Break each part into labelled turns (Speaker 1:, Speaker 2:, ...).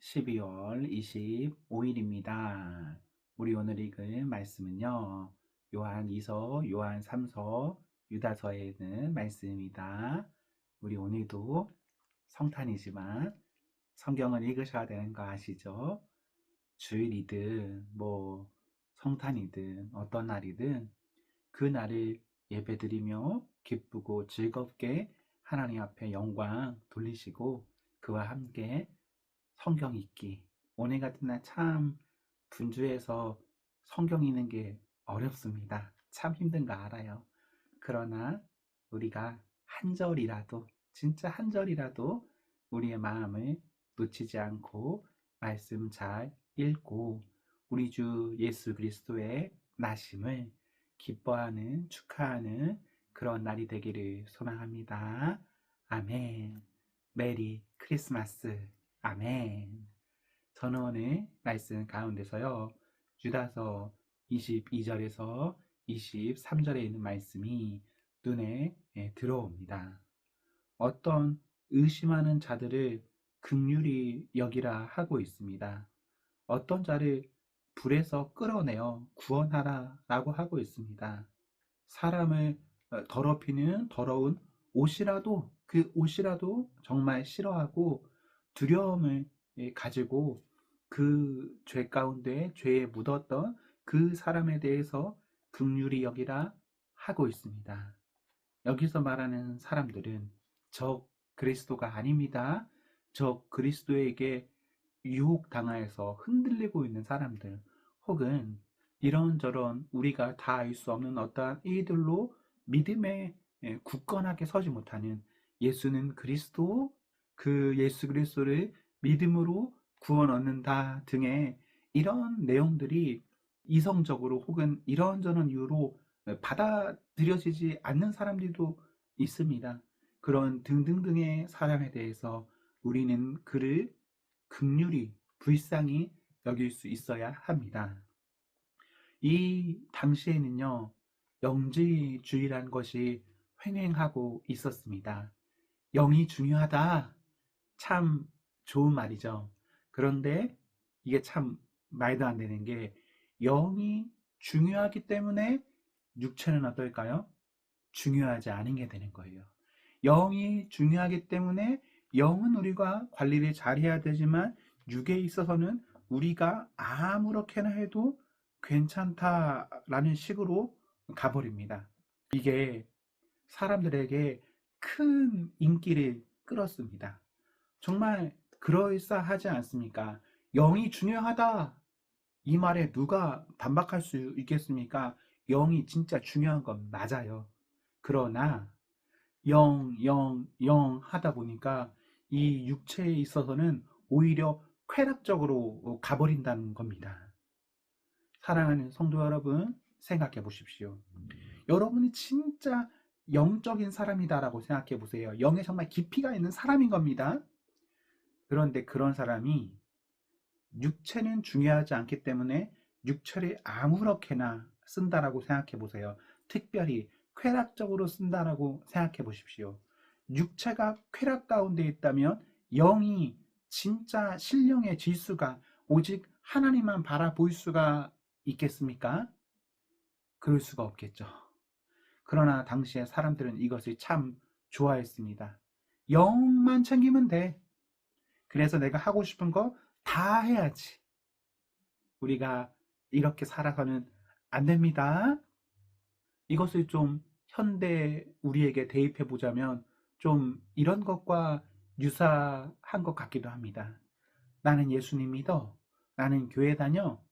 Speaker 1: 12월 25일입니다. 우리 오늘 읽을 말씀은요. 요한 2서, 요한 3서, 유다서에 있는 말씀입니다. 우리 오늘도 성탄이지만 성경을 읽으셔야 되는 거 아시죠? 주일이든 뭐 성탄이든 어떤 날이든 그 날을 예배드리며 기쁘고 즐겁게 하나님 앞에 영광 돌리시고 그와 함께 성경 읽기. 오늘 같은 날 참 분주해서 성경 읽는 게 어렵습니다. 참 힘든 거 알아요. 그러나 우리가 한 절이라도, 진짜 한 절이라도 우리의 마음을 놓치지 않고 말씀 잘 읽고 우리 주 예수 그리스도의 나심을 기뻐하는, 축하하는 그런 날이 되기를 소망합니다. 아멘. 메리 크리스마스. 아멘. 오늘 말씀 가운데서요, 유다서 22절에서 23절에 있는 말씀이 눈에 예, 들어옵니다. 어떤 의심하는 자들을 극률이 여기라 하고 있습니다. 어떤 자를 불에서 끌어내어 구원하라 라고 하고 있습니다. 사람을 어, 더럽히는 더러운 옷이라도 그 옷이라도 정말 싫어하고 두려움을 예, 가지고 그 죄 가운데 죄에 묻었던 그 사람에 대해서 극률이 여기라 하고 있습니다. 여기서 말하는 사람들은 저 그리스도가 아닙니다. 저 그리스도에게 유혹당하여서 흔들리고 있는 사람들 혹은 이런저런 우리가 다 알 수 없는 어떠한 이들로 믿음에 예, 굳건하게 서지 못하는 예수는 그리스도 그 예수 그리스도를 믿음으로 구원 얻는다 등의 이런 내용들이 이성적으로 혹은 이런저런 이유로 받아들여지지 않는 사람들도 있습니다. 그런 등등등의 사람에 대해서 우리는 그를 극률이 불쌍히 여길 수 있어야 합니다. 이 당시에는요, 영지주의란 것이 횡행하고 있었습니다. 영이 중요하다. 참 좋은 말이죠. 그런데 이게 참 말도 안 되는 게 영이 중요하기 때문에 육체는 어떨까요? 중요하지 않은 게 되는 거예요. 영이 중요하기 때문에 영은 우리가 관리를 잘 해야 되지만 육에 있어서는 우리가 아무렇게나 해도 괜찮다라는 식으로 가버립니다. 이게 사람들에게 큰 인기를 끌었습니다. 정말 그럴싸하지 않습니까? 영이 중요하다. 이 말에 누가 반박할 수 있겠습니까? 영이 진짜 중요한 건 맞아요. 그러나 영, 영, 영 하다 보니까 이 육체에 있어서는 오히려 쾌락적으로 가버린다는 겁니다. 사랑하는 성도 여러분, 생각해 보십시오. 여러분이 진짜 영적인 사람이다라고 생각해 보세요. 영에 정말 깊이가 있는 사람인 겁니다. 그런데 그런 사람이 육체는 중요하지 않기 때문에 육체를 아무렇게나 쓴다라고 생각해 보세요. 특별히 쾌락적으로 쓴다라고 생각해 보십시오. 육체가 쾌락 가운데 있다면 영이 진짜 신령의 지수가 오직 하나님만 바라볼 수가 있겠습니까? 그럴 수가 없겠죠. 그러나 당시에 사람들은 이것을 참 좋아했습니다. 영만 챙기면 돼. 그래서 내가 하고 싶은 거 다 해야지. 우리가 이렇게 살아서는 안 됩니다. 이것을 좀 현대 우리에게 대입해 보자면 좀 이런 것과 유사한 것 같기도 합니다. 나는 예수님 믿어. 나는 교회 다녀.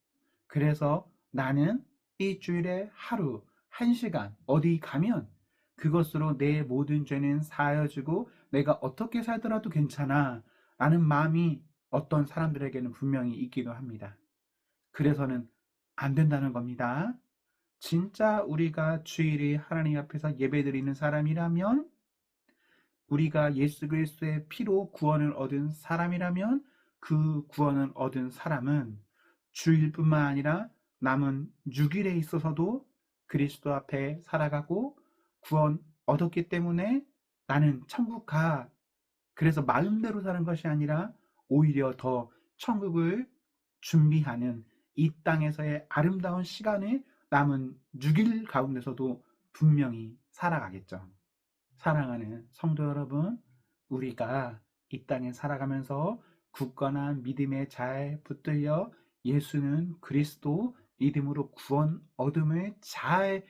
Speaker 1: 그래서 나는 일주일에 하루, 한 시간 어디 가면 그것으로 내 모든 죄는 사여주고 내가 어떻게 살더라도 괜찮아 라는 마음이 어떤 사람들에게는 분명히 있기도 합니다. 그래서는 안 된다는 겁니다. 진짜 우리가 주일에 하나님 앞에서 예배드리는 사람이라면 우리가 예수 그리스도의 피로 구원을 얻은 사람이라면 그 구원을 얻은 사람은 주일뿐만 아니라 남은 6일에 있어서도 그리스도 앞에 살아가고 구원 얻었기 때문에 나는 천국 가. 그래서 마음대로 사는 것이 아니라 오히려 더 천국을 준비하는 이 땅에서의 아름다운 시간을 남은 6일 가운데서도 분명히 살아가겠죠. 사랑하는 성도 여러분, 우리가 이 땅에 살아가면서 굳건한 믿음에 잘 붙들려 예수는 그리스도 믿음으로 구원 얻음을 잘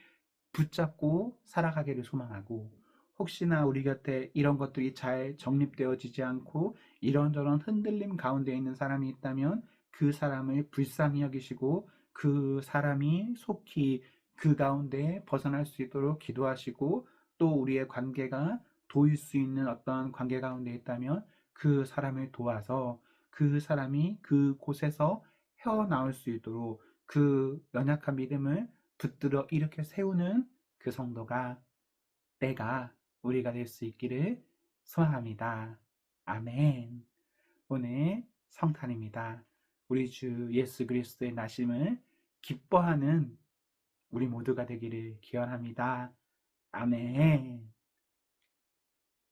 Speaker 1: 붙잡고 살아가기를 소망하고 혹시나 우리 곁에 이런 것들이 잘 정립되어지지 않고 이런저런 흔들림 가운데 있는 사람이 있다면 그 사람을 불쌍히 여기시고 그 사람이 속히 그 가운데 벗어날 수 있도록 기도하시고 또 우리의 관계가 도울 수 있는 어떤 관계 가운데 있다면 그 사람을 도와서 그 사람이 그 곳에서 헤어나올 수 있도록 그 연약한 믿음을 붙들어 이렇게 세우는 그 성도가 내가 우리가 될 수 있기를 소망합니다. 아멘. 오늘 성탄입니다. 우리 주 예수 그리스도의 나심을 기뻐하는 우리 모두가 되기를 기원합니다. 아멘.